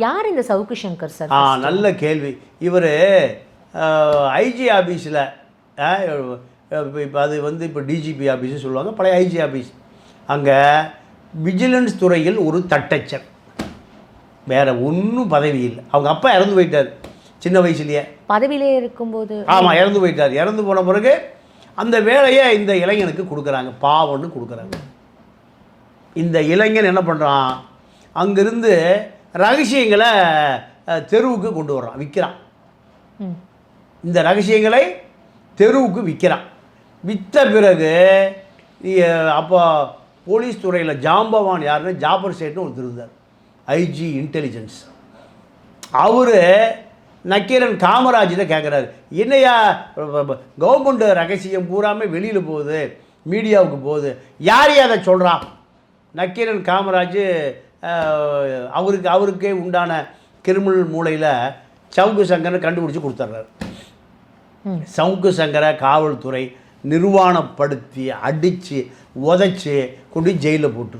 யார் இந்த சவுக்கு சங்கர் சார் ஆ நல்ல கேள்வி. இவர் ஐஜி ஆஃபீஸில் இப்போ அது வந்து இப்போ டிஜிபி ஆஃபீஸ்னு சொல்லுவாங்க பழைய ஐஜி ஆஃபீஸ் அங்கே விஜிலன்ஸ் துறையில் ஒரு தட்டச்சர். வேறு ஒன்றும் பதவி இல்லை. அவங்க அப்பா இறந்து போயிட்டார் சின்ன வயசுலேயே. பதவியிலே இருக்கும்போது ஆமாம் இறந்து போயிட்டார். இறந்து போன பிறகு அந்த வேலையை இந்த இளைஞனுக்கு கொடுக்குறாங்க பாவம்னு கொடுக்குறாங்க. இந்த இளைஞன் என்ன பண்ணுறான் அங்கிருந்து ரகசியங்களை தெருவுக்கு கொண்டு வர்றான் விற்கிறான். இந்த ரகசியங்களை தெருவுக்கு விற்கிறான் விற்ற பிறகு அப்போ போலீஸ் துறையில் ஜாம்பவான் யாருன்னு ஜாபர் சேட்னு ஒருத்தர் இருந்தார். IG intelligence. அவர் நக்கீரன் காமராஜிட்ட கேட்குறாரு என்னையா கவர்மெண்ட் ரகசியம் பூராமே வெளியில் போகுது மீடியாவுக்கு போகுது யார் அதை சொல்கிறா நக்கீரன் காமராஜ் அவருக்கு அவருக்கே உண்டான கிரிமினல் மூளையில் சவுக்கு சங்கரை கண்டுபிடிச்சி கொடுத்துட்றாரு. சவுக்கு சங்கரை காவல்துறை நிர்வாணப்படுத்தி அடித்து உதைச்சி கொண்டு ஜெயிலில் போட்டு